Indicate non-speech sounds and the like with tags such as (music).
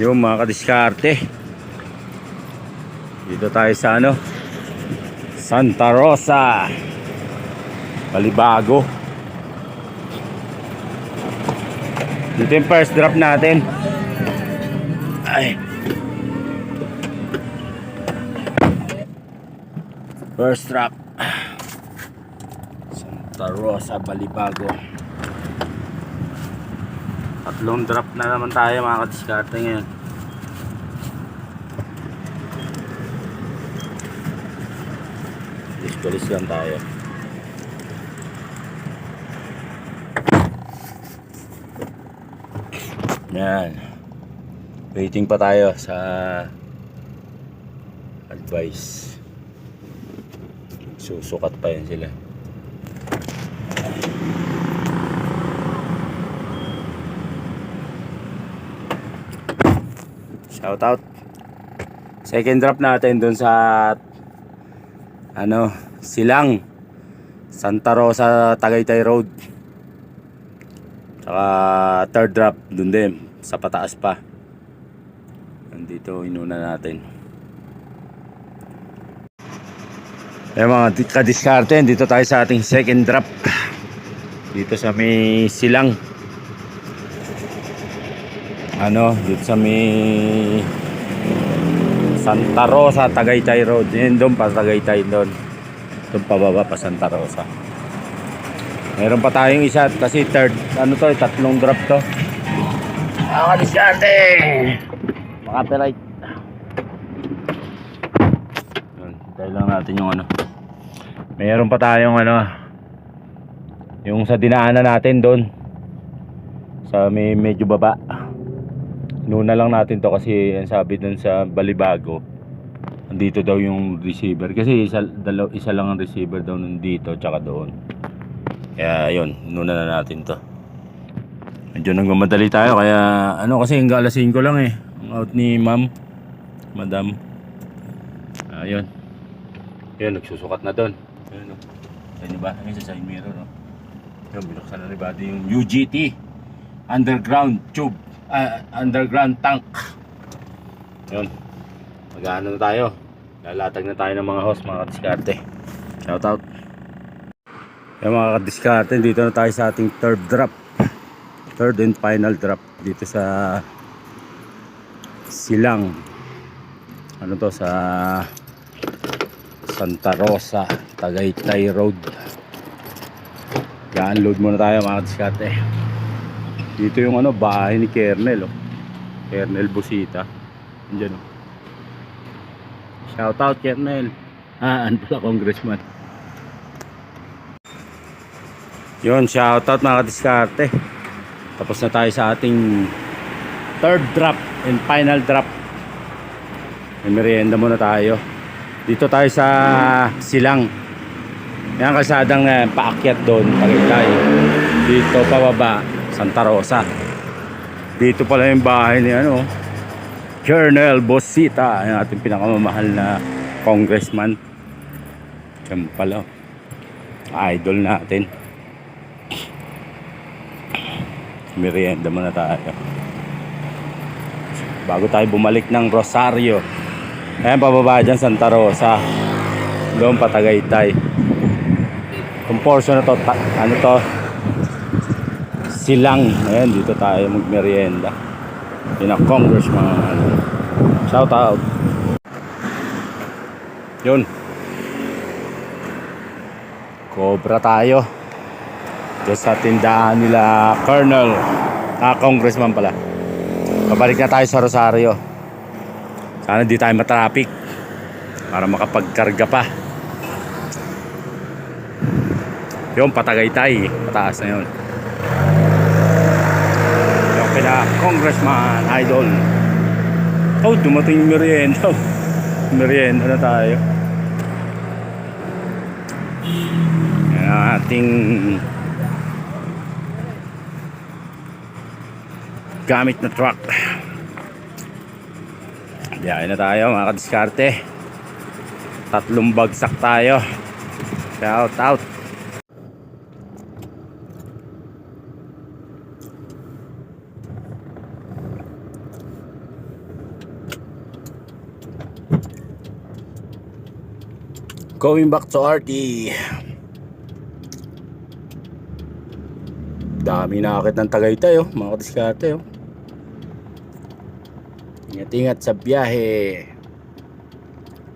Yung mga kadiskarte. Dito tayo sa ano? Santa Rosa. Balibago. Dito yung first drop natin. Ay. First drop. Santa Rosa, Balibago. Tatlong drop na naman tayo mga kadiskarte ngayon. Discolis lang tayo. Yan. Waiting pa tayo sa advice. Susukat pa yan sila. Shout out. Second drop natin dun sa ano, Silang Santa Rosa Tagaytay Road. Saka third drop dun din sa pataas pa. Nandito inuna natin. Eh mga di- kadiskarte, dito tayo sa ating second drop. Dito sa may Silang. Ano, dito sa may Santa Rosa, Tagaytay Road. Yun doon pa Tagaytay doon. Doon pababa pa Santa Rosa. Meron pa tayong isa kasi third, ano to, tatlong drop to. Ako diskarte! Makapiright. Hintay lang natin yung ano. Meron pa tayong ano, yung sa dinaanan natin doon. Sa may medyo baba. Nuna lang natin to kasi ang sabi dun sa Balibago. Andito daw yung receiver kasi isa, dalaw, isa lang ang receiver daw nandito tsaka doon. Kaya yun, nuna na natin to. Medyo nagmamadali tayo kaya ano kasi hanggang alas 5 lang eh. Ang out ni ma'am, madam. Ayun. Yun, nagsusukat na doon. Ayun o. Ayun ba? Ayun sa side mirror o. Yun, binuksan na ni Buddy yung UGT. Underground tube. ah, underground tank. Yun. Mag-ano na tayo. Lalatag na tayo ng mga host, mga kadiskarte. Shout out. Yung mga kadiskarte, dito na tayo sa ating third drop. Third and final drop dito sa Silang. Ano to sa Santa Rosa, Tagaytay Road. Ga-unload muna tayo mga kadiskarte. Dito yung ano, bahay ni Kernel, oh. Kernel Busita. Andiyan, oh. Shout out, Kernel. Ah, ano pala, congressman. Yun, shout out mga kadiskarte. Tapos na tayo sa ating third drop and final drop. May merienda muna tayo. Dito tayo sa Silang. Yan kasadang uh, paakyat doon, Tagaytay. Dito pababa, Santa Rosa. Dito pala yung bahay ni ano, Colonel Bosita, yung ating pinakamamahal na congressman. Diyan pala. Idol natin. Merienda muna tayo. Bago tayo bumalik ng Rosario. Ayan, pababa dyan, Santa Rosa. Doon pa Tagaytay. Itong portion na to, ano to, silang. Ayan, dito tayo magmerienda. Yun ang congressman. Shout out. Yun. Cobra tayo. Diyan sa tindahan nila Colonel. Ah, congressman pala. Pabalik na tayo sa Rosario. Sana di tayo matraffic. Para makapagkarga pa. Yung patagaytay. Pataas na yun. Pina congressman idol. Oh, dumating yung merienda. (laughs) merienda na tayo. Yan ating gamit na truck. Biyahe na tayo mga kadiskarte. Tatlong bagsak tayo. Shout out. Going back to RT. Dami nakakit ng Tagaytay oh, mga kadiskate oh. Ingat-ingat sa biyahe.